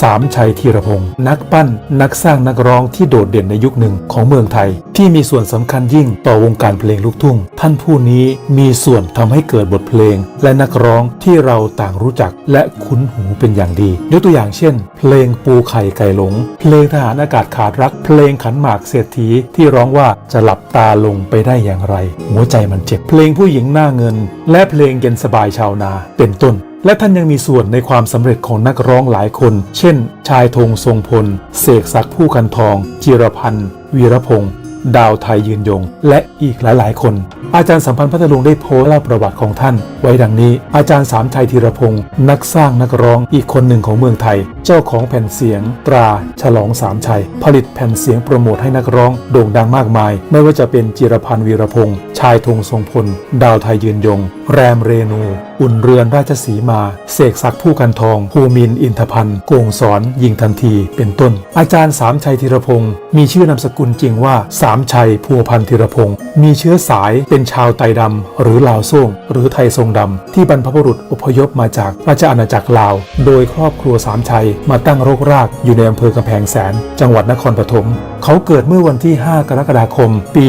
สามชัยธีรพงศ์นักปั้น นักสร้างนักร้องที่โดดเด่นในยุคหนึ่งของเมืองไทย ที่มีส่วนสำคัญยิ่งต่อวงการเพลงลูกทุ่ง ท่านผู้นี้มีส่วนทำให้เกิดบทเพลง และนักร้องที่เราต่างรู้จักและคุ้นหูเป็นอย่างดียกตัวอย่างเช่น เพลงปูไข่ไก่หลง เพลงทหารอากาศขาดรัก เพลงขันหมากเศรษฐีที่ร้องว่าจะหลับตาลงไปได้อย่างไร หัวใจมันเจ็บเพลงผู้หญิงหน้าเงิน และเพลงเย็นสบายชาวนาเป็นต้น และท่านยังมีส่วนในความสำเร็จของนักร้องหลายคน เช่น ชายธงทรงพล เสกศักดิ์ผู้กันทอง จิรพันธ์ วีรพงศ์ดาวไทยยืนยง และอีกหลายๆ คน อาจารย์สัมพันธ์พัทลุงได้โพสต์เล่าประวัติของท่าน ไว้ดังนี้ อาจารย์สามชัยธีรพงศ์นักสร้างนักร้องอีกคนหนึ่งของเมืองไทย เจ้าของแผ่นเสียง ตรา ฉลองสามชัย ผลิตแผ่นเสียงโปรโมทให้นักร้องโด่งดังมากมาย ไม่ว่าจะเป็นจิรพันธ์วีรพงศ์ชายธงทรงพล ดาวไทยยืนยง แรมเรนู อุ่นเรือนราชสีมา เสกศักดิ์ผู้กันทอง ภูมินอินทพันธ์โกงสอนยิงทันที เป็นต้น อาจารย์สามชัยธีรพงศ์มีชื่อนามสกุลจริงว่าสามชัยพัวพันธีรพงศ์มีเชื้อสายเป็นชาวไตดำ หรือลาวโซ่งหรือไทยทรงดำ ที่บรรพบุรุษอพยพมาจากราชอาณาจักรลาว โดยครอบครัวสามชัยมาตั้งรกรากอยู่ในอำเภอกำแพงแสน จังหวัดนครปฐมเขาเกิดเมื่อวันที่ 5 กรกฎาคม ปี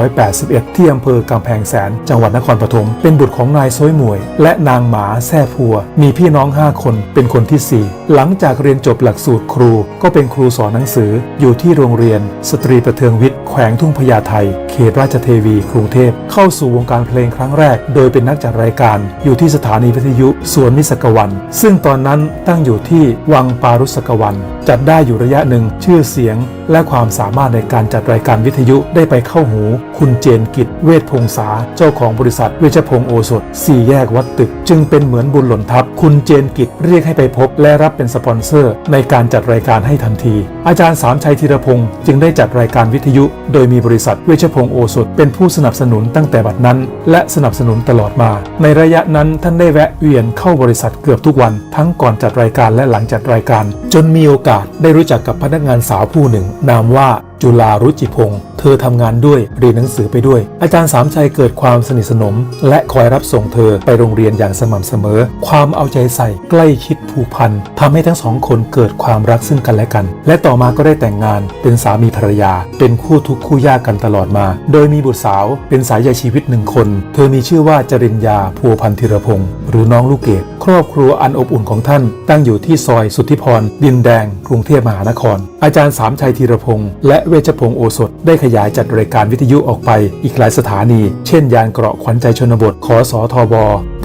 2481 ที่อำเภอกำแพงแสน จังหวัดนครปฐมเป็นบุตรของนายซ้อยหมวยและนางหมาแซ่พัว มีพี่น้อง 5 คนเป็นคนที่ 4 หลังจากเรียนจบหลักสูตรครูก็เป็นครูสอนหนังสืออยู่ที่โรงเรียน สตรีประเทืองวิทย์แขวงทุ่งพญาไทเขตราชเทวีกรุงเทพเข้าสู่วงการเพลงครั้งแรก โดยเป็นนักจัดรายการอยู่ที่สถานีวิทยุสวนมิสกวัน ซึ่งตอนนั้นตั้งอยู่ที่วังปารุสกวัน จัดได้อยู่ระยะหนึ่งชื่อเสียง และความสามารถในการจัดรายการวิทยุได้ไปเข้าหู คุณเจนกิจเวทพงษาเจ้าของบริษัทเวชพงศ์โอสถสี่แยกวัดตึก จึงเป็นเหมือนบุญหล่นทับ คุณเจนกิจเรียกให้ไปพบและรับเป็นสปอนเซอร์ ในการจัดรายการให้ทันที อาจารย์สามชัยธีรพงศ์จึงได้จัดรายการวิทยุ โดยมีบริษัทเวชพงศ์โอสถเป็นผู้สนับสนุนตั้งแต่บัดนั้น และสนับสนุนตลอดมา ในระยะนั้นท่านได้แวะเวียนเข้าบริษัทเกือบทุกวัน ทั้งก่อนจัดรายการและหลังจัดรายการ จนมีโอกาสได้รู้จักกับพนักงานสาวผู้หนึ่ง นามว่าจุฬารุจิพงศ์ อทำงานด้วยเรียนหนังสือไปด้วย อาจารย์สามชัยเกิดความสนิทสนม และคอยรับส่งเธอไปโรงเรียนอย่างสม่ำเสมอ ความเอาใจใส่ใกล้ชิดผูกพันทำให้ทั้งสองคนเกิดความรักซึ่งกันและกัน และต่อมาก็ได้แต่งงานเป็นสามีภรรยา เป็นคู่ทุกข์คู่ยากกันตลอดมา โดยมีบุตรสาวเป็นสายใยชีวิตหนึ่งคน เธอมีชื่อว่าจริญญาพัวพันธ์ธีรพงศ์หรือน้องลูกเกดครอบครัวอันอบอุ่นของท่าน ตั้งอยู่ที่ซอยสุทธิพรดินแดง กรุงเทพมหานคร อาจารย์สามชัยธีรพงศ์และเวชพงศ์โอสถได้ขยายยายจัดรายการวิทยุออกไปอีกหลายสถานี เช่น ยานเกราะขวัญใจชนบทขอสอทบ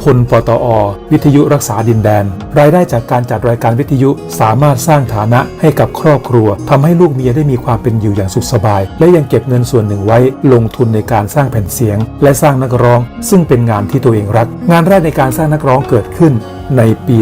พลปตอ วิทยุรักษาดินแดน รายได้จากการจัดรายการวิทยุสามารถสร้างฐานะให้กับครอบครัวทำให้ลูกเมียได้มีความเป็นอยู่อย่างสุขสบาย และยังเก็บเงินส่วนหนึ่งไว้ลงทุนในการสร้างแผ่นเสียง และสร้างนักร้อง ซึ่งเป็นงานที่ตัวเองรัก งานแรกในการสร้างนักร้องเกิดขึ้นในปี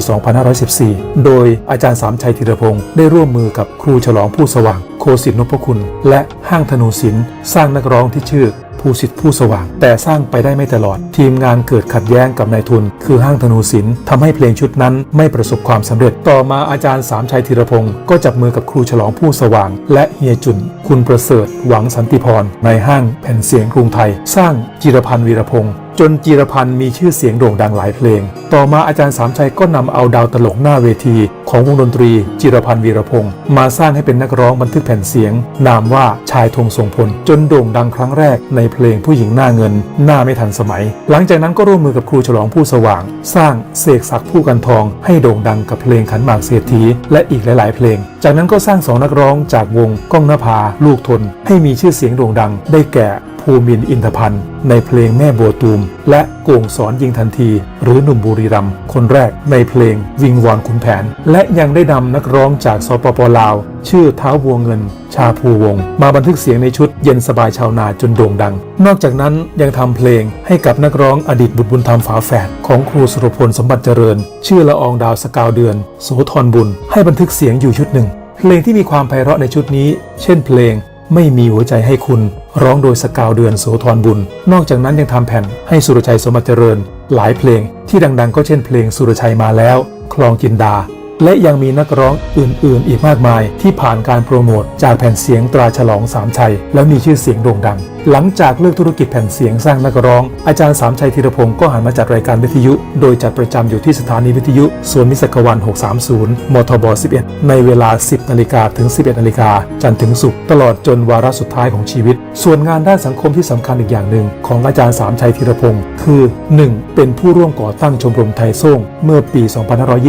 2514 โดยอาจารย์สามชัยธีรพงศ์ได้ร่วมมือกับครูฉลองผู้สว่าง โคสิทธินพคุณ และห้างธนูศิลป์สร้างนักร้องที่ชื่อผู้สิทธิผู้สว่าง แต่สร้างไปได้ไม่ตลอด ทีมงานเกิดขัดแย้งกับนายทุน คือห้างธนูศิลป์ทำให้เพลงชุดนั้นไม่ประสบความสำเร็จ ต่อมาอาจารย์สามชัยธีรพงศ์ก็จับมือกับครูฉลองผู้สว่าง และเฮียจุน คุณประเสริฐ หวังสันติพรในห้างแผ่นเสียงกรุงไทย สร้างจิรพันธ์วีรพงศ์ จนจีรพันธ์มีชื่อเสียงโด่งดังหลายเพลง ต่อมาอาจารย์สามชัยก็นำเอาดาวตลกหน้าเวที ของวงดนตรีจิรพันธ์วีรพงศ์มาสร้างให้เป็นนักร้องบันทึกแผ่นเสียง นามว่าชายธงทรงพล จนโด่งดังครั้งแรกในเพลงผู้หญิงหน้าเงิน หน้าไม่ทันสมัย หลังจากนั้นก็ร่วมมือกับครูฉลองผู้สว่าง สร้างเสกศักดิ์ผู้กันทอง ให้โด่งดังกับเพลงขันหมากเศรษฐีและอีกหลาย ๆ เพลง จากนั้นก็สร้างสองนักร้องจากวงก้องนภาลูกทน ให้มีชื่อเสียงโด่งดัง ได้แก่ ภูมินอินทพันธ์ในเพลงแม่บัวตูม และโก่งสอนยิงทันที หรือหนุ่มบุรีรัมย์คนแรกในเพลงวิงวอนขุนแผน และยังได้นำนักร้องจากสปปลาว ชื่อเท้าบัวเงิน ชาภูวง มาบันทึกเสียงในชุดเย็นสบายชาวนาจนโด่งดัง นอกจากนั้นยังทำเพลงให้กับนักร้องอดีตบุตรบุญธรรมฝาแฝดของครูสุรพลสมบัติเจริญ ชื่อละอองดาวสกาวเดือน โสธรบุญ ให้บันทึกเสียงอยู่ชุดหนึ่ง เพลงที่มีความไพเราะในชุดนี้ เช่นเพลงไม่มีหัวใจให้คุณ ร้องโดยสกาวเดือนโสธรบุญ นอกจากนั้นยังทำแผ่นให้สุรชัยสมบัติเจริญ หลายเพลงที่ดังๆ ก็เช่นเพลงสุรชัยมาแล้ว คลองจินดา และยังมีนักร้องอื่นๆ อีกมากมาย ที่ผ่านการโปรโมทจากแผ่นเสียงตราฉลองสามชัย แล้วมีชื่อเสียงโด่งดังหลังจากเลิกธุรกิจแผ่นเสียงสร้างนักร้อง อาจารย์สามชัยธีรพงศ์ก็หันมาจัดรายการวิทยุ โดยจัดประจำอยู่ที่สถานีวิทยุสวนมิสกวัน 630 มทบ 11 ในเวลา 10 นาฬิกาถึง 11 นาฬิกาจันทร์ถึงศุกร์ตลอดจนวาระสุดท้ายของชีวิต ส่วนงานด้านสังคมที่สำคัญอีกอย่างหนึ่ง ของอาจารย์สามชัยธีรพงศ์คือ 1. เป็นผู้ร่วมก่อตั้งชมรมไทยส่งเมื่อปี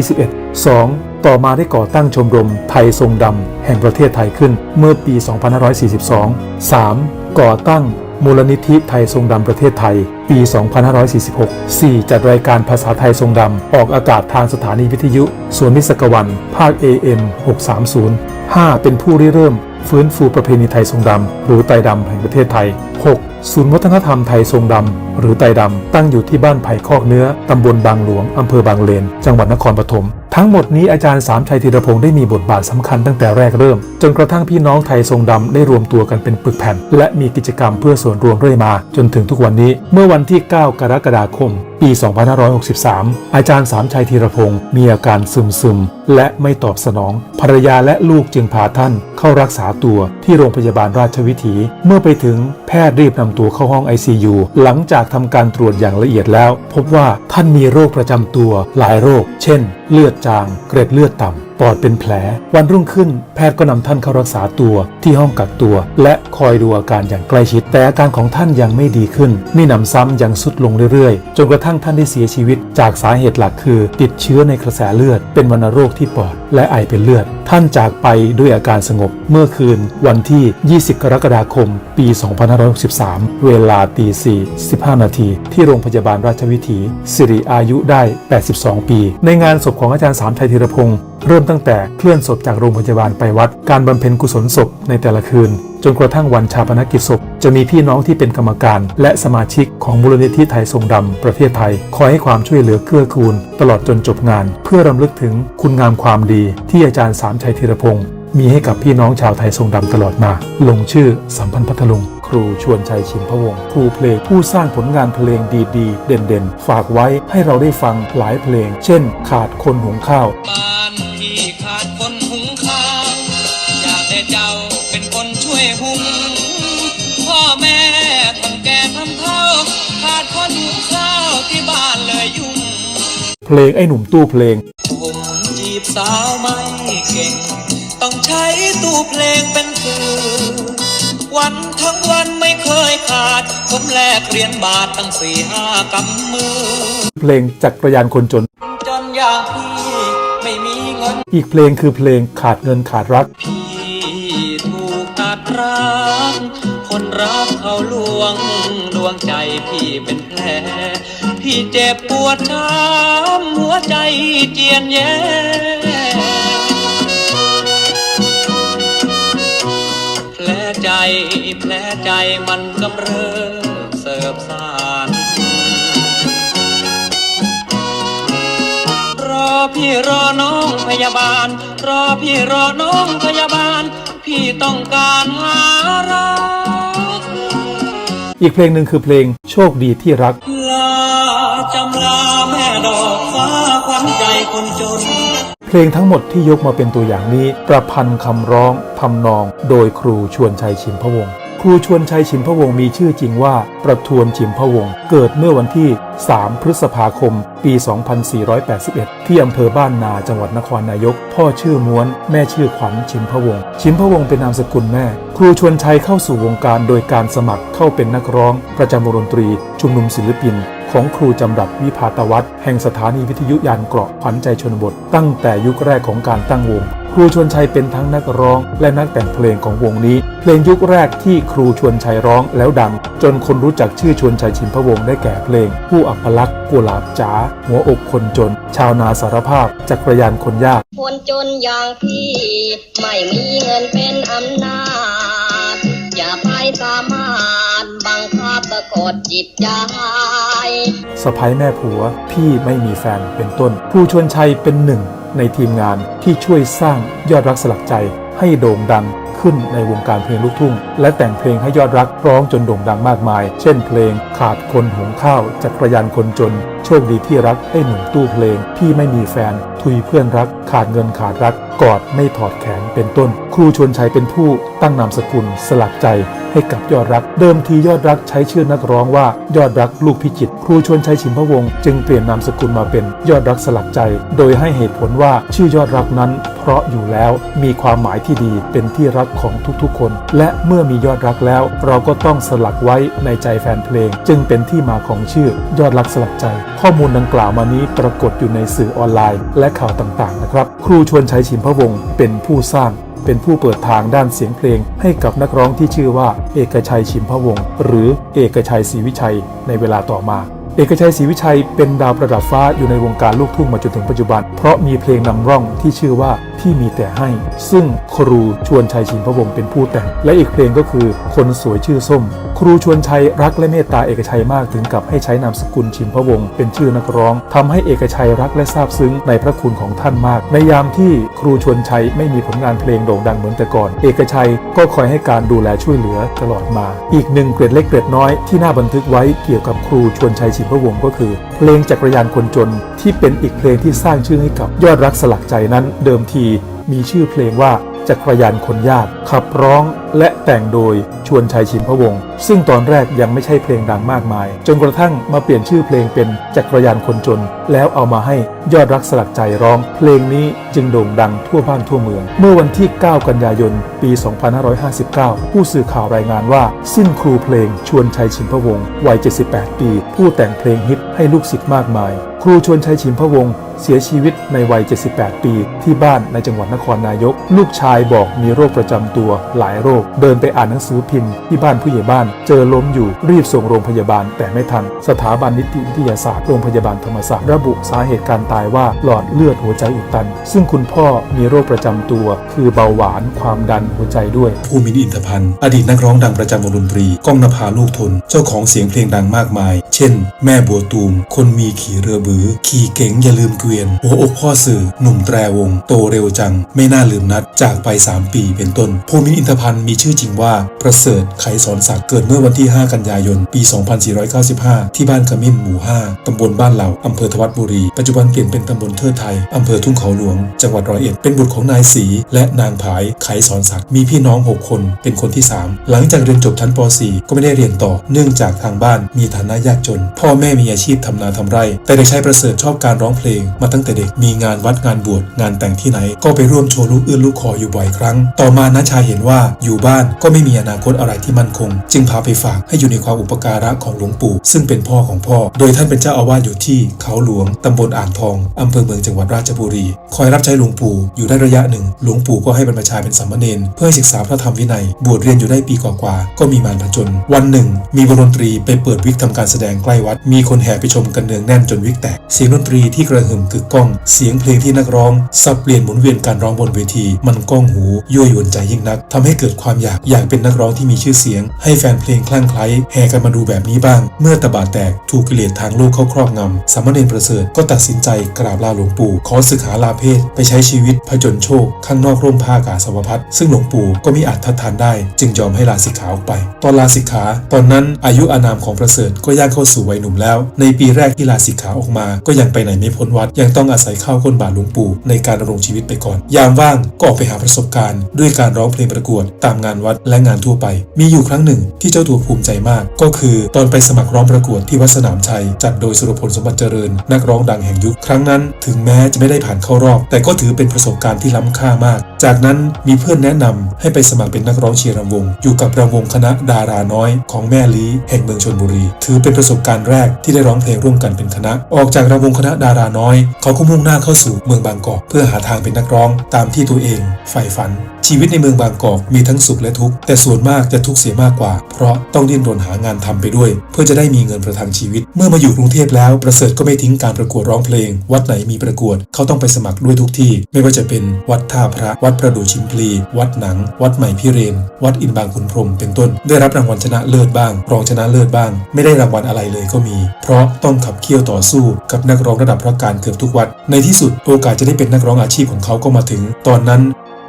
2521 2. ต่อมาได้ก่อตั้งชมรมไทยทรงดำ แห่งประเทศไทยขึ้นเมื่อปี 2542 3. ก่อตั้งมูลนิธิไทยทรงดำประเทศไทย ปี 2546 4. จัดรายการภาษาไทยทรงดำ ออกอากาศทางสถานีวิทยุสวนมิสกวัน ภาค AM 630 5. เป็นผู้ริเริ่ม ฟื้นฟูประเพณีไทยทรงดำ หรือไตรดำแห่งประเทศไทย 6. ศูนย์วัฒนธรรมไทยทรงดำ หรือไตดำ ตั้งอยู่ที่บ้านไผ่คอกเนื้อ ตำบลบางหลวง อำเภอบางเลน จังหวัดนครปฐม ทั้งหมดนี้อาจารย์สามชัยธีรพงศ์ได้มีบทบาทสำคัญตั้งแต่แรกเริ่ม จนกระทั่งพี่น้องไทยทรงดำได้รวมตัวกันเป็นปึกแผ่น และมีกิจกรรมเพื่อส่วนรวมเรื่อยมา จนถึงทุกวันนี้ เมื่อวันที่ 9 กรกฎาคม ปี 2563 อาจารย์สามชัยธีรพงศ์มีอาการซึมซึมและไม่ตอบสนอง ภรรยาและลูกจึงพาท่านเข้ารักษาตัวที่โรงพยาบาลราชวิถี เมื่อไปถึงแพทย์รีบนำตัวเข้าห้อง ICU หลังจากทำการตรวจอย่างละเอียดแล้ว พบว่าท่านมีโรคประจำตัวหลายโรค เช่น เลือดจาง เกร็ดเลือดต่ำ ปอดเป็นแผล วันรุ่งขึ้น แพทย์ก็นำท่านเข้ารักษาตัวที่ห้องกักตัว และคอยดูอาการอย่างใกล้ชิด แต่อาการของท่านยังไม่ดีขึ้นมีหนำซ้ำยังสุดลงเรื่อยๆ จนกระทั่งท่านได้เสียชีวิต จากสาเหตุหลักคือ ติดเชื้อในกระแสเลือด เป็นวัณโรคที่ปอดและไอเป็นเลือด ท่านจากไปด้วยอาการสงบเมื่อคืน วันที่ 20 กรกฎาคม ปี 2563 เวลาตี4 15 นาที ที่โรงพยาบาลราชวิถี สิริอายุได้ 82 ปี ในงานศพของอาจารย์สามชัยธีรพงศ์ เริ่มตั้งแต่เคลื่อนศพจากโรงพยาบาลไปวัด การบำเพ็ญกุศลศพในแต่ละคืน จนกระทั่งวันชาปนกิจศพ จะมีพี่น้องที่เป็นกรรมการ และสมาชิกของมูลนิธิไทยทรงดำประเทศไทย คอยให้ความช่วยเหลือเกื้อกูล ตลอดจนจบงาน เพื่อรำลึกถึงคุณงามความดี ที่อาจารย์สามชัยธีรพงศ์มีให้กับพี่น้องชาวไทยทรงดำตลอดมา ลงชื่อสัมพันธ์พัทลุง ครูชวนชัยชิมพวงศ์ครูเพลงผู้สร้างผลงานเพลงดีๆ เด่นๆ ฝากไว้ให้เราได้ฟังหลายเพลง เช่น ขาดคนหุงข้าว เพลงไอ้หนุ่มตู้เพลง ผมจีบสาวไม่เก่ง ต้องใช้ตู้เพลงเป็นสื่อวันทั้งวันไม่เคยขาด ผมแลกเหรียญบาทตั้งสี่ห้ากำมือ เพลงจักรยานคนจน จนอย่างพี่ไม่มีเงิน อีกเพลงคือเพลงขาดเงินขาดรัก พี่ถูกตัดรัก คนรักเขาลวง ดวงใจพี่เป็นแผล พี่เจ็บปวดช้ำหัวใจเจียนแย่แผลใจแผลใจมันกำเริบเสิบสานรอพี่รอน้องพยาบาล รอพี่รอน้องพยาบาล พี่ต้องการหารัก อีกเพลงหนึ่งคือเพลงโชคดีที่รัก ลาจำลาแม่ดอกฟ้าขวัญใจคนจน เพลงทั้งหมดที่ยกมาเป็นตัวอย่างนี้ ประพันธ์คำร้องทำนอง โดยครูชวนชัยชิมพวงศ์ครูชวนชัยชิมพวงศ์มีชื่อจริงว่าประทวนชิมพวงศ์เกิดเมื่อวันที่ 3 พฤษภาคม ปี 2481 ที่อำเภอบ้านนาจังหวัดนครนายก พ่อชื่อม้วน แม่ชื่อขวัญชิมพวง ชิมพวงเป็นนามสกุลแม่ ครูชวนชัยเข้าสู่วงการโดยการสมัครเข้าเป็นนักร้อง ประจำวงดนตรี ชุมนุมศิลปิน ของครูจำรัดวิพาตวัฒน์แห่งสถานีวิทยุยานเกราะขวัญใจชนบท ตั้งแต่ยุคแรกของการตั้งวงครูชวนชัยเป็นทั้งนักร้องและนักแต่งเพลงของวงนี้ เพลงยุคแรกที่ครูชวนชัยร้องแล้วดัง จนคนรู้จักชื่อชวนชัยชิมพวงได้แก่เพลง ผู้อัปลักษณ์กุหลาบจ๋าหัวอกคนจน ชาวนาสารภาพจักรยานคนยาก คนจนอย่างพี่ ไม่มีเงินเป็นอำนาจ อย่าไปสามารถบังคับสะกดจิตใจสะพ้ยแม่ผัว พี่ไม่มีแฟนเป็นต้นครูชวนชัยเป็นหนึ่งในทีมงานที่ช่วยสร้างยอดรักสลักใจ ให้โด่งดังขึ้นในวงการเพลงลูกทุ่ง และแต่งเพลงให้ยอดรักร้องจนโด่งดังมากมาย เช่นเพลงขาดคนหุงข้าวจักรยานคนจน โชคดีที่รักไอ้หนุ่มตู้เพลงพี่ไม่มีแฟน ทุยเพื่อนรัก ขาดเงินขาดรัก กอดไม่ถอดแขนเป็นต้น ครูชวนชัยเป็นผู้ตั้งนามสกุลสลักใจให้กับยอดรัก เดิมทียอดรักใช้ชื่อนักร้องว่ายอดรักลูกพิจิต ครูชวนชัยชิมพวง จึงเปลี่ยนนามสกุลมาเป็นยอดรักสลักใจ โดยให้เหตุผลว่าชื่อยอดรักนั้นเพราะอยู่แล้วมีความหมายที่ดีเป็นที่รักของทุกๆคน และเมื่อมียอดรักแล้ว เราก็ต้องสลักไว้ในใจแฟนเพลง จึงเป็นที่มาของชื่อยอดรักสลักใจ ข้อมูลดังกล่าวมานี้ปรากฏอยู่ในสื่อออนไลน์ และข่าวต่างๆนะครับ ครูชวนชัยชิมพวงศ์เป็นผู้สร้างเป็นผู้เปิดทางด้านเสียงเพลง ให้กับนักร้องที่ชื่อว่า เอกชัยชิมพวงศ์หรือเอกชัยศรีวิชัยในเวลาต่อมา เอกชัยศรีวิชัยเป็นดาวประดับฟ้าอยู่ในวงการลูกทุ่งมาจนถึงปัจจุบัน เพราะมีเพลงนำร่องที่ชื่อว่าพี่มีแต่ให้ ซึ่งครูชวนชัยชินพวงศ์เป็นผู้แต่ง และอีกเพลงก็คือคนสวยชื่อส้ม ครูชวนชัยรักและเมตตาเอกชัยมากถึงกับให้ใช้นามสกุลชิมพวงศ์เป็นชื่อนักร้องทำให้เอกชัยรักและซาบซึ้งในพระคุณของท่านมาก ในยามที่ครูชวนชัยไม่มีผลงานเพลงโด่งดังเหมือนแต่ก่อน เอกชัยก็คอยให้การดูแลช่วยเหลือตลอดมา อีกหนึ่งเกร็ดเล็กเกร็ดน้อยที่น่าบันทึกไว้เกี่ยวกับครูชวนชัยชิมพวงศ์ก็คือ เพลงจักรยานคนจนที่เป็นอีกเพลงที่สร้างชื่อให้กับยอดรักสลักใจนั้นเดิมทีมีชื่อเพลงว่า จักรยานคนยาก ขับร้องและแต่งโดยชวนชัยชิมพวงศ์ซึ่งตอนแรกยังไม่ใช่เพลงดังมากมาย จนกระทั่งมาเปลี่ยนชื่อเพลงเป็นจักรยานคนจน แล้วเอามาให้ยอดรักสลักใจร้อง เพลงนี้จึงโด่งดังทั่วบ้านทั่วเมือง เมื่อวันที่ 9 กันยายน ปี 2559 ผู้สื่อข่าวรายงานว่า สิ้นครูเพลงชวนชัยชิมพวงศ์วัย 78 ปี ผู้แต่งเพลงฮิตให้ลูกศิษย์มากมาย ครูชวนชัยชิมพวงเสียชีวิตในวัย 78 ปี ที่บ้านในจังหวัดนครนายก ลูกชายบอกมีโรคประจำตัวหลายโรค เดินไปอ่านหนังสือพิมพ์ที่บ้านผู้ใหญ่บ้าน เจอล้มอยู่รีบส่งโรงพยาบาลแต่ไม่ทัน สถาบันนิติวิทยาศาสตร์โรงพยาบาลธรรมศาสตร์ระบุสาเหตุการตายว่าหลอดเลือดหัวใจอุดตัน ซึ่งคุณพ่อมีโรคประจำตัว คือเบาหวานความดันหัวใจด้วยภูมินทร์อินทพันธ์อดีตนักร้องดังประจำวงดนตรีก้องนภาลูกทน เจ้าของเสียงเพลงดังมากมาย เช่น แม่บัวตูม คนมีขี่เรือบือ ขี่เก๋งอย่าลืมเกวียน หัวอกพ่อสื่อ หนุ่มแตรวง โตเร็วจัง ไม่น่าลืมนัด จากไป 3 ปีเป็นต้น ภูมินอินทพันธ์มีชื่อจริงว่า ประเสริฐไขสอนศักดิ์เกิดเมื่อวันที่ 5 กันยายน ปี 2495 ที่บ้านขมิ้นหมู่ 5 ตำบลบ้านเหล่าอำเภอทวัดบุรี ปัจจุบันเปลี่ยนเป็นตำบลเทิดไทยอำเภอทุ่งเขาหลวง จังหวัดร้อยเอ็ด เป็นบุตรของนายศรีและนางผาย ไขสอนศักดิ์ มีพี่น้อง 6 คน เป็นคนที่ 3 หลังจากเรียนจบชั้นป .4 ก็ไม่ได้เรียนต่อ เนื่องจากทางบ้านมีฐานะยากจน พ่อแม่มีอาชีพทำนาทำไร่ แต่เด็กชายประเสริฐชอบการร้องเพลงมาตั้งแต่เด็ก มีงานวัดงานบวชงานแต่งที่ไหน ก็ไปร่วมโชว์ลูกเอื้อนลูกคออยู่บ่อยครั้ง ต่อมาน้าชายเห็นว่าอยู่บ้านก็ไม่มีอนาคตอะไรที่มั่นคง จึงพาไปฝากให้อยู่ในความอุปการะของหลวงปู่ ซึ่งเป็นพ่อของพ่อ โดยท่านเป็นเจ้าอาวาสอยู่ที่เขาหลวงตำบลอ่างทองอำเภอเมืองจังหวัดราชบุรี คอยรับใช้หลวงปู่อยู่ได้ระยะหนึ่ง หลวงปู่ก็ให้บรรพชาเป็นสามเณรเพื่อให้ศึกษาพระธรรมวินัย บวชเรียนอยู่ได้ปีกว่าๆก็มีมารผจญวันหนึ่ง มีวงดนตรีไปเปิดวิกทำการแสดงใกล้วัด มีคนแห่ไปชมกันเนืองแน่นจนวิกแตกเสียงดนตรีที่กระหึ่มกึกก้อง เสียงเพลงที่นักร้องสับเปลี่ยนหมุนเวียนการร้องบนเวที มันก้องหูยั่วยวนใจยิ่งนักทำให้เกิดความอยากอยากเป็นนักร้องที่มีชื่อเสียง ให้แฟนเพลงคลั่งไคล้แห่กันมาดูแบบนี้บ้าง เมื่อตบาแตกถูกกิเลสทางโลกเข้าครอบงำสามเณรประเสริฐก็ตัดสินใจกราบลาหลวงปู่ ขอศึกหาลาเพศไปใช้ชีวิตผจญโชค ข้างนอกร่มผ้ากาสาวพัดซึ่งหลวงปู่ก็มิอาจทัดทานได้ จึงยอมให้ลาสิกขาออกไป ตอนลาสิกขา ตอนนั้นอายุอานามของประเสริฐก็ย่างเข้าสู่วัยหนุ่มแล้ว ในปีแรกที่ลาสิกขาออกมาก็ยังไปไหนไม่พ้นวัด ยังต้องอาศัยข้าวก้นบาทหลวงปู่ในการดำรงชีวิตไปก่อน ยามว่างก็ออกไปหาประสบการณ์ ด้วยการร้องเพลงประกวด ตามงานวัดและงานทั่วไป มีอยู่ครั้งหนึ่งที่เจ้าตัวภูมิใจมาก ก็คือตอนไปสมัครร้องประกวดที่วัดสนามชัย จัดโดยสุรพลสมบัติเจริญ นักร้องดังแห่งยุคครั้งนั้น ถึงแม้จะไม่ได้ผ่านเข้ารอบ แต่ก็ถือเป็นประสบการณ์ที่ล้ำค่ามาก จากนั้นมีเพื่อนแนะนำให้ไปสมัครเป็นนักร้องเชียร์รำวง อยู่กับรำวงคณะดาราน้อย ของแม่ลีแห่งเมืองชนบุรี ถือเป็นประสบการณ์แรกที่ได้ร้องเพลงร่วมกันเป็นคณะ ออกจากรำวงคณะดาราน้อย เขาก็มุ่งหน้าเข้าสู่เมืองบางกอกเพื่อหาทางเป็นนักร้องตามที่ตัวเองใฝ่ฝัน ชีวิตในเมืองบางกอกมีทั้งสุขและทุกข์แต่ส่วนมากจะทุกข์เสียมากกว่า เพราะต้องดิ้นรนหางานทำไปด้วย เพื่อจะได้มีเงินประทังชีวิต เมื่อมาอยู่กรุงเทพแล้วประเสริฐก็ไม่ทิ้งการประกวดร้องเพลง วัดไหนมีประกวดเขาต้องไปสมัครด้วยทุกที่ ไม่ว่าจะเป็นวัดท่าพระ วัดประดูชิมพลี วัดหนัง วัดใหม่พิเรน วัดอินบางขุนพรมเป็นต้น ได้รับรางวัลชนะเลิศบ้าง รองชนะเลิศบ้าง ไม่ได้รางวัลอะไรเลยก็มี เพราะต้องขับเคี่ยวต่อสู้กับนักร้องระดับพระการเกือบทุกวัด ในที่สุดโอกาสจะได้เป็นนักร้องอาชีพของเขาก็มาถึง ตอนนั้น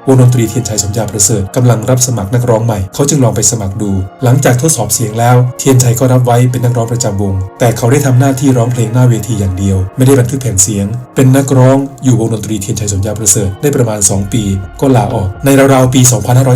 วงดนตรีเทียนชัยสมยาประเสริฐกำลังรับสมัครนักร้องใหม่ เขาจึงลองไปสมัครดู หลังจากทดสอบเสียงแล้ว เทียนชัยก็รับไว้เป็นนักร้องประจำวง แต่เขาได้ทำหน้าที่ร้องเพลงหน้าเวทีอย่างเดียว ไม่ได้บันทึกแผ่นเสียง เป็นนักร้องอยู่วงดนตรีเทียนชัยสมยาประเสริฐได้ประมาณ 2 ปี ก็ลาออก ในราวๆปี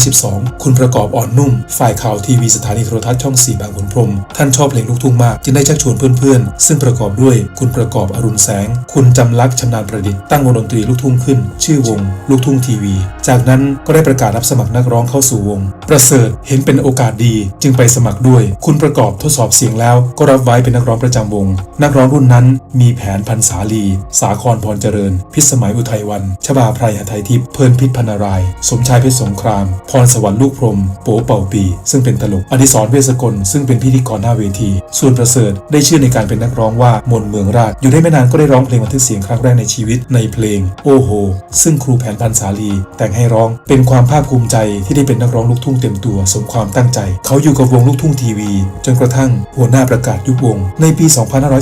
2512 คุณประกอบอ่อนนุ่ม ฝ่ายข่าวทีวีสถานีโทรทัศน์ช่อง4บางขุนพรม ท่านชอบเพลงลูกทุ่งมาก จึงได้ชักชวนเพื่อนๆ ซึ่งประกอบด้วยคุณประกอบอรุณแสง คุณจำลักษณ์ชำนาญประดิษฐ์ตั้งวงดนตรีลูกทุ่งขึ้น ชื่อวง ลูกทุ่งทีวีจากากนั้นก็ได้ประกาศรับสมัครนักร้องเข้าสู่วง ประเสริฐเห็นเป็นโอกาสดี จึงไปสมัครด้วย คุณประกอบทดสอบเสียงแล้ว ก็รับไว้เป็นนักร้องประจำวง นักร้องรุ่นนั้นมีแผนพันสาลี สาครพรเจริญ พิสมัยอุทัยวัน ชบาไพรหทัยทิพย์เพลินพิษพนาราย สมชายเพชรสงคราม พรสวรรค์ลูกพรม โป๋เป่าปี ซึ่งเป็นตลก อดิศรเวสกล ซึ่งเป็นพิธีกรหน้าเวที ส่วนประเสริฐได้ชื่อในการเป็นนักร้องว่ามนเมืองราช อยู่ได้ไม่นานก็ได้ร้องเพลงบันทึกเสียงครั้งแรกในชีวิตในเพลง โอ้โห ซึ่งครูแผนพันสาลีแต่งให้ร้อง เป็นความภาคภูมิใจที่ได้เป็นนักร้องลูกทุ่งเต็มตัวสมความตั้งใจ เขาอยู่กับวงลูกทุ่งทีวี จนกระทั่งหัวหน้าประกาศยุบวง ในปี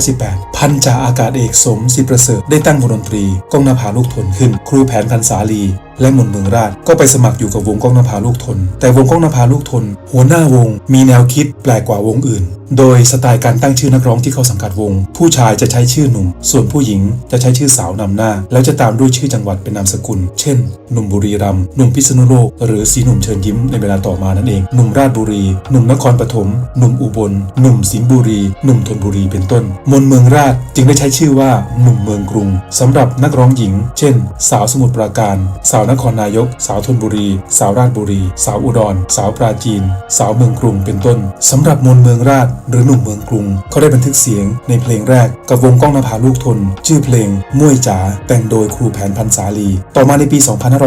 2518 พันจ่าอากาศเอกสมศิษย์ประเสริฐได้ตั้งวงดนตรีก้องนาภาลูกทนขึ้น ครูแผนพันสาลี และมนเมืองราชก็ไปสมัครอยู่กับวงก้องนภาลูกทน แต่วงก้องนภาลูกทน หัวหน้าวงมีแนวคิดแปลกกว่าวงอื่น โดยสไตล์การตั้งชื่อนักร้องที่เข้าสังกัดวง ผู้ชายจะใช้ชื่อหนุ่ม ส่วนผู้หญิงจะใช้ชื่อสาวนำหน้า แล้วจะตามด้วยชื่อจังหวัดเป็นนามสกุล เช่น หนุ่มบุรีรัมย์หนุ่มพิษณุโลกหรือสีหนุ่มเชิญยิ้มในเวลาต่อมานั่นเองหนุ่มราชบุรี หนุ่มนครปฐมหนุ่มอุบล หนุ่มสิงห์บุรี หนุ่มธนบุรีเป็นต้น มนเมืองราชจึงได้ใช้ชื่อว่าหนุ่มเมืองกรุงสำหรับนักร้องหญิง เช่น สาวสมุทรปราการสาวนครนายก สาวธนบุรี สาวราชบุรี สาวอุดร สาวปราจีน สาวเมืองกรุงเป็นต้นสำหรับมนเมืองราชหรือหนุ่มเมืองกรุง เขาได้บันทึกเสียงในเพลงแรกกับวงก้องนภาลูกทน ชื่อเพลงม่ยจ๋าแต่งโดยครูแผนพันสาลี ต่อมาในปี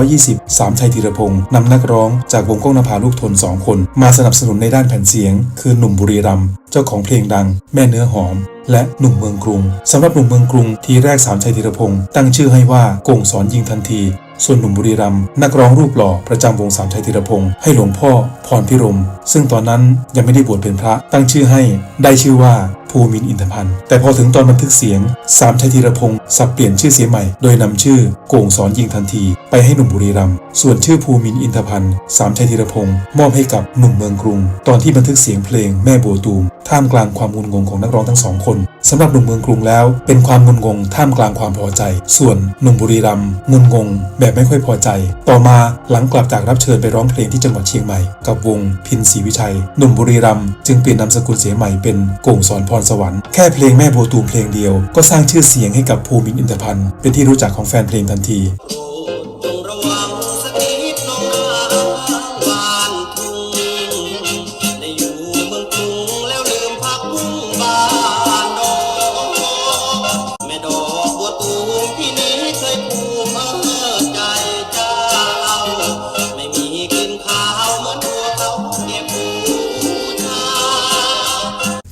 2520 สามชัยธีรพงศ์นำนักร้องจากวงก้องนภาลูกทน 2 คน มาสนับสนุนในด้านแผ่นเสียง คือหนุ่มบุรีรัมย์เจ้าของเพลงดัง แม่เนื้อหอมและหนุ่มเมืองกรุงสำหรับหนุ่มเมืองกรุงทีแรกสามชัยธีรพงศ์ตั้งชื่อให้ว่าโก่งสอนยิงทันที ส่วนหนุ่มบุรีรัมย์นักร้องรูปหล่อประจำวงสามชัยธีรพงศ์ให้หลวงพ่อพรพิรม ซึ่งตอนนั้นยังไม่ได้บวชเป็นพระตั้งชื่อให้ ได้ชื่อว่าภูมินอินทพันธ์ แต่พอถึงตอนบันทึกเสียงสามชัยธีรพงศ์สับเปลี่ยนชื่อเสียใหม่ โดยนำชื่อโก่งสอนยิงทันที ไปให้หนุ่มบุรีรัมย์ส่วนชื่อภูมินอินทพันธ์สามชัยธีรพงศ์มอบให้กับหนุ่มเมืองกรุง ตอนที่บันทึกเสียงเพลงแม่บัวตูม ท่ามกลางความงุนงงของนักร้องทั้งสองคนสำหรับหนุ่มเมืองกรุงแล้ว เป็นความงุนงงท่ามกลางความพอใจ ส่วนหนุ่มบุรีรัมย์งุนงง แบบไม่ค่อยพอใจ ต่อมาหลังกลับจากรับเชิญไปร้องเพลงที่จังหวัดเชียงใหม่กับวงพินศรีวิชัย หนุ่มบุรีรัมย์จึงเปลี่ยนนามสกุลเสียใหม่เป็นโก่งสอนพรสวรรค์แค่เพลงแม่บัวตูมเพลงเดียว ก็สร้างชื่อเสียงให้กับภูมินอินทพันธ์เป็นที่รู้จักของแฟนเพลงทันที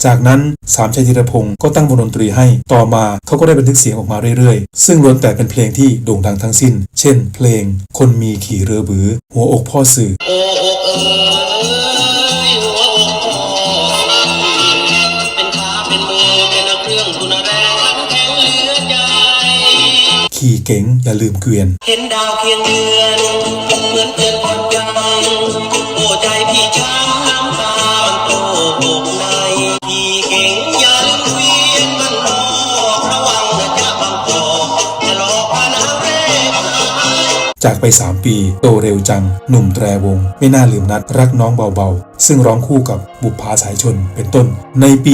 จากนั้นสามชัยธีรพงศ์ก็ตั้งวงดนตรีให้ ต่อมาเขาก็ได้บันทึกเสียงออกมาเรื่อยๆ ซึ่งล้วนแต่เป็นเพลงที่โด่งดังทั้งสิ้น เช่น เพลง คนมีขี่เรือบือ หัวอกพ่อสื่อขี่เก๋งอย่าลืมเกวียน เห็นดาวเคียงเดือนเหมือนเตือนความจำโอ้ใจพี่ จากไป 3 ปี โตเร็วจัง หนุ่มแตรวง ไม่น่าลืมนัด รักน้องเบาๆซึ่งร้องคู่กับบุปผาสายชนเป็นต้น ในปี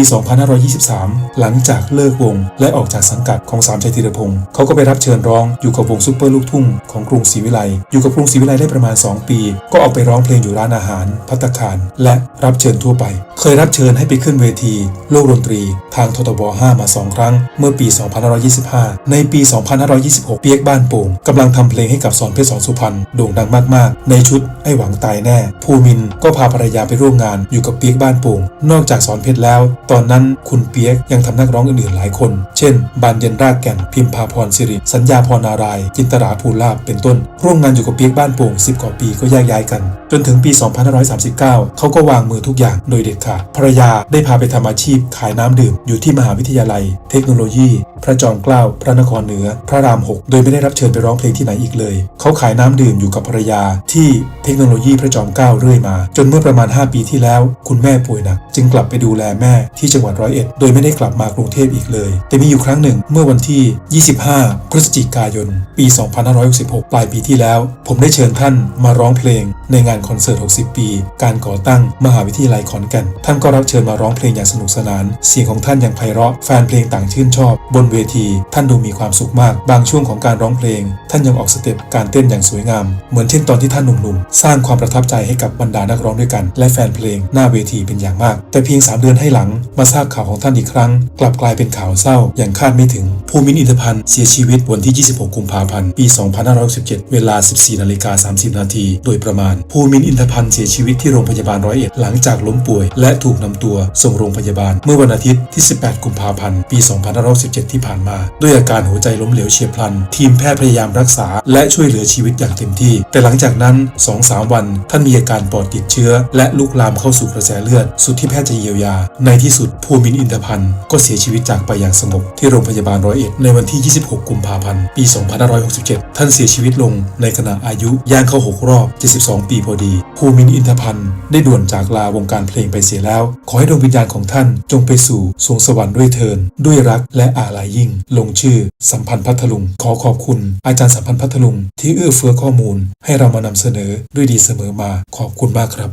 2523 หลังจากเลิกวงและออกจากสังกัดของสามชัยธีรพงศ์เขาก็ไปรับเชิญร้องอยู่กับวงซุปเปอร์ลูกทุ่งของกรุงศรีวิไลอยู่กับกรุงศรีวิไลได้ประมาณ 2 ปี ก็ออกไปร้องเพลงอยู่ร้านอาหาร พัตตาคาร และรับเชิญทั่วไป เคยรับเชิญให้ไปขึ้นเวที โลกดนตรี ทางททบ 5 มา 2 ครั้ง เมื่อปี 2525 ในปี 2526 เปียกบ้านโป่งกำลังทำเพลงให้กับสอนเพชรสอนสุพรรณโด่งดังมากๆ ในชุดไอ้หวังตายแน่ ภูมินก็พาภรรยาไปร่วมงานอยู่กับเปียกบ้านโป่งนอกจากสอนเพชรแล้ว ตอนนั้นคุณเปียกยังทำนักร้องอื่นๆหลายคน เช่น บานเย็นรากแก่นพิมพาพรสิริ สัญญาพรนารายจินตราภูลาภเป็นต้น ร่วมงานอยู่กับเปียกบ้านโป่ง10กว่าปีก็แยกย้ายกัน จนถึงปี 2539 เขาก็วางมือทุกอย่างโดยเด็ดขาดภรรยาได้พาไปทำอาชีพขายน้ำดื่มอยู่ที่มหาวิทยาลัย เทคโนโลยี พระจอมเกล้าพระนครเหนือ พระราม6โดยไม่ได้รับเชิญไปร้องเพลงที่ไหนอีกเลย เขาขายน้ำดื่มอยู่กับภรรยาที่เทคโนโลยีพระจอมเกล้าเรื่อยมา จนเมื่อประมาณ5ปีที่แล้ว คุณแม่ป่วยหนัก จึงกลับไปดูแลแม่ที่จังหวัดร้อยเอ็ด โดยไม่ได้กลับมากรุงเทพอีกเลย แต่มีอยู่ครั้งหนึ่งเมื่อวันที่ 25 พฤศจิกายน ปี 2566 ปลายปีที่แล้ว ผมได้เชิญท่านมาร้องเพลง ในงานคอนเสิร์ต 60 ปี การก่อตั้งมหาวิทยาลัยขอนแก่น ท่านก็รับเชิญมาร้องเพลงอย่างสนุกสนาน เสียงของท่านยังไพเราะ แฟนเพลงต่างชื่นชอบ บนเวที ท่านดูมีความสุขมาก บางช่วงของการร้องเพลง ท่านยังออกสเต็ปการเต้นอย่างสวยงาม เหมือนเช่นตอนที่ท่านหนุ่มๆ สร้างความประทับใจให้กับบรรดานักร้องด้วยกัน และแฟนเพลงหน้าเวทีเป็นอย่างมาก แต่เพียง 3 เดือนให้หลัง มาทราบข่าวของท่านอีกครั้ง กลับกลายเป็นข่าวเศร้า อย่างคาดไม่ถึง ภูมินอินทพันธ์เสียชีวิตวันที่ 26 กุมภาพันธ์ ปี 2567 เวลา 14นาฬิกา30 นาทีโดยประมาณ ภูมินอินทพันธ์เสียชีวิตที่โรงพยาบาลร้อยเอ็ดหลังจากล้มป่วย และถูกนำตัวส่งโรงพยาบาล เมื่อวันอาทิตย์ที่ 18 กุมภาพันธ์ ปี 2567 ที่ผ่านมา ด้วยอาการหัวใจล้มเหลวเฉียบพลัน ทีมแพทย์พยายามรักษา และช่วยเหลือชีวิตอย่างเต็มที่ แต่หลังจากนั้น 2-3 วัน ท่านมีอาการปอดติดเชื้อและลุกลามเข้าสู่กระแสเลือด สุดที่แพทย์จะเยียวยา ในที่สุดภูมินอินทพันธ์ก็เสียชีวิตจากไปอย่างสงบ ที่โรงพยาบาลร้อยเอ็ดในวันที่ 26 กุมภาพันธ์ ปี 2567 ท่านเสียชีวิตลงในขณะอายุย่างเข้า 6 รอบ 72 ปีพอดี ภูมินอินทพันธ์ได้ด่วนจากลาวงการเพลงไปเสียแล้ว ขอให้ดวงวิญญาณของท่านจงไปสู่สวงสวรรค์ด้วยเทิน ด้วยรักและอาลัยยิ่ง ลงชื่อ สัมพันธ์พัทลุง ขอขอบคุณ อาจารย์สัมพันธ์พัทลุง ที่เอื้อเฟื้อข้อมูล ให้เรามานำเสนอด้วยดีเสมอมา ขอบคุณมากครับ